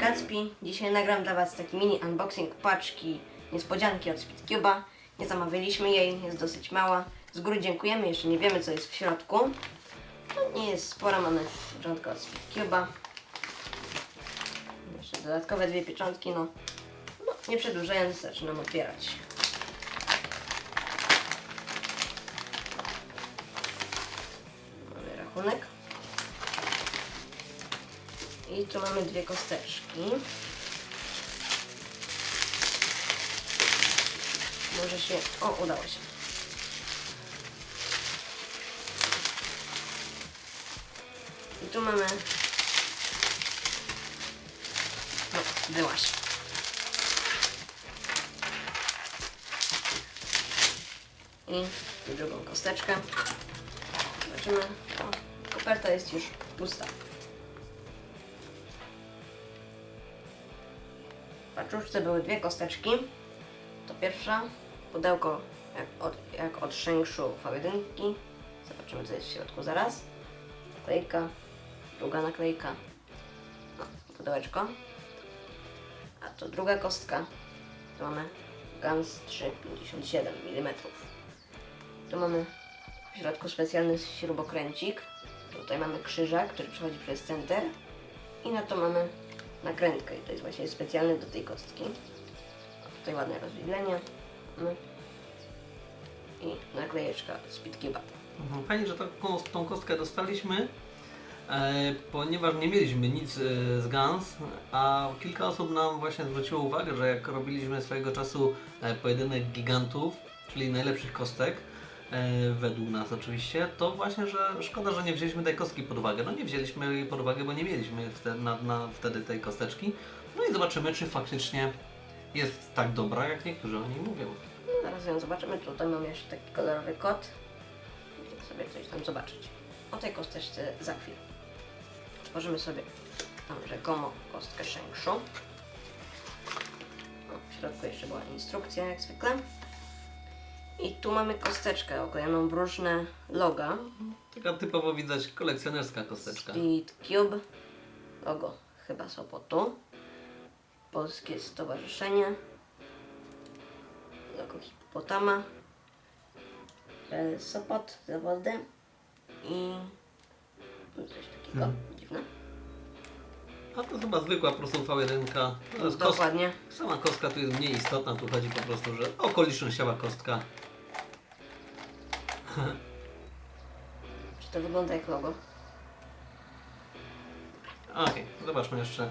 Kacpi. Dzisiaj nagram dla Was taki mini unboxing paczki niespodzianki od Speedcube'a. Nie zamawialiśmy jej, jest dosyć mała. Z góry dziękujemy, jeszcze nie wiemy co jest w środku. No, nie jest spora, mamy pieczątkę od Speedcube'a. Jeszcze dodatkowe dwie pieczątki, no. no nie przedłużając, zaczynam otwierać. Mamy rachunek. I tu mamy dwie kosteczki. Może się... O, udało się. I tu mamy... No, wyłaś. I tu drugą kosteczkę. Zobaczymy. O, koperta jest już pusta. Paczuszce były dwie kosteczki. To pierwsza, pudełko jak od, jak od szengszu V1. Zobaczymy co jest w środku zaraz. Naklejka, druga naklejka, no, pudełeczko. A to druga kostka. Tu mamy Gans 3,57 mm. Tu mamy w środku specjalny śrubokręcik. Tutaj mamy krzyżak, który przechodzi przez center. I na to mamy nakrętkę. I to jest właśnie specjalny do tej kostki. Tutaj ładne rozwidlenie. mamy. I naklejeczka z Pitkiba. Mhm, Fajnie, że taką, tą kostkę dostaliśmy, e, ponieważ nie mieliśmy nic e, z Guns, a kilka osób nam właśnie zwróciło uwagę, że jak robiliśmy swojego czasu e, pojedynek gigantów, czyli najlepszych kostek, według nas oczywiście, to właśnie, że szkoda, że nie wzięliśmy tej kostki pod uwagę. No nie wzięliśmy jej pod uwagę, bo nie mieliśmy wtedy, na, na, wtedy tej kosteczki. No i zobaczymy, czy faktycznie jest tak dobra, jak niektórzy o niej mówią. No, zaraz ją zobaczymy. Tutaj mamy jeszcze taki kolorowy kod. Możemy sobie coś tam zobaczyć. O tej kosteczce za chwilę. Otworzymy sobie tam rzekomo kostkę szengszu. O, w środku jeszcze była instrukcja jak zwykle. I tu mamy kosteczkę oklejoną w różne loga. Taka typowo widać kolekcjonerska kosteczka. Speed Cube. Logo chyba Sopotu. Polskie Stowarzyszenie. Logo Hipopotama. E, Sopot, zawody. I coś takiego. Hmm. A to chyba zwykła po prostu V1. To jest kost... Dokładnie. Sama kostka tu jest mniej istotna, tu chodzi po prostu, że okolicznościowa kostka. Czy to wygląda jak logo? Okej, zobaczmy jeszcze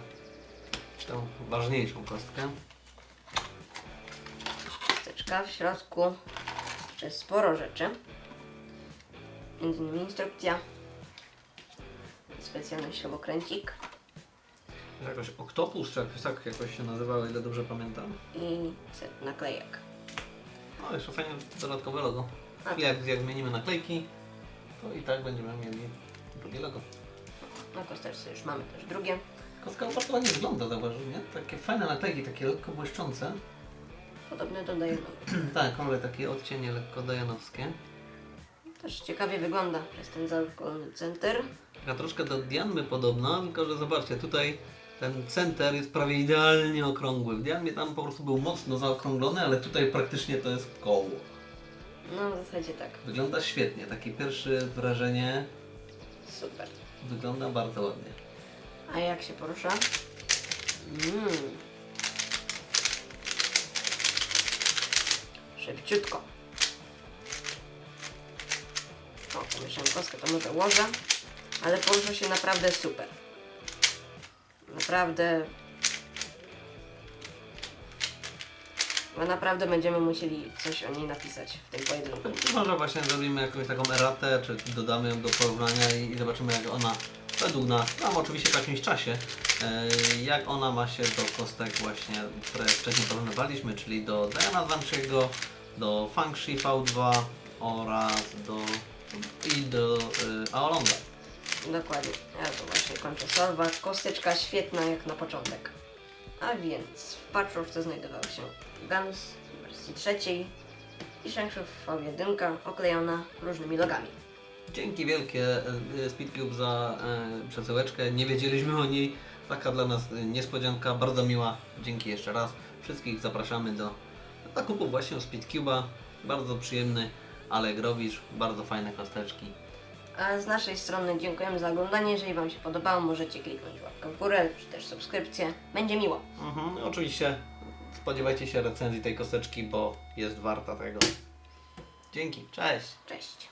tą ważniejszą kostkę. Kosteczka w środku. Jeszcze jest sporo rzeczy. Między innymi instrukcja. Specjalny śrubokręcik. Jakoś oktopus, czy jakoś tak jakoś się nazywało, ile dobrze pamiętam. I naklejek. No jeszcze fajnie dodatkowe logo. A, jak, jak zmienimy naklejki, to i tak będziemy mieli drugie logo. Na kosteczce już mamy też drugie. Kostka bardzo ładnie wygląda, zauważył, nie? Takie fajne naklejki, takie lekko błyszczące. Podobne do Dajanowy. tak, one takie odcienie lekko dajanowskie. Też ciekawie wygląda przez ten center. Taka troszkę do Dianmy podobna, tylko że zobaczcie, tutaj ten center jest prawie idealnie okrągły. W Dianmie tam po prostu był mocno zaokrąglony, ale tutaj praktycznie to jest koło. No w zasadzie tak. Wygląda świetnie, takie pierwsze wrażenie Super. wygląda bardzo ładnie. A jak się porusza? Mm. Szybciutko. O, pomieszam kostkę, to może łożę. Ale porusza się naprawdę super. Naprawdę... Bo naprawdę będziemy musieli coś o niej napisać w tym pojedynku. Może właśnie zrobimy jakąś taką eratę, czy dodamy ją do porównania i, i zobaczymy jak ona według nas, tam oczywiście w jakimś czasie, e, jak ona ma się do kostek właśnie, które wcześniej porównywaliśmy, czyli do Diana Zwanczyego, do Fangshi V2 oraz do i do y, Aolonga. Dokładnie. Ja to właśnie kończę solwa. Kosteczka świetna jak na początek. A więc w paczuszce znajdował się Guns w wersji trzeciej i Shankshu V1 oklejona różnymi logami. Dzięki wielkie e, Speedcube za e, przesyłeczkę. Nie wiedzieliśmy o niej Taka dla nas y, niespodzianka, bardzo miła. Dzięki jeszcze raz. Wszystkich zapraszamy do zakupu właśnie Speedcube'a. Bardzo przyjemny Alek robisz, bardzo fajne kosteczki. A z naszej strony dziękujemy za oglądanie. Jeżeli Wam się podobało, możecie kliknąć łapkę w górę, czy też subskrypcję. Będzie miło. Mhm. Oczywiście spodziewajcie się recenzji tej kosteczki, bo jest warta tego. Dzięki, cześć! Cześć.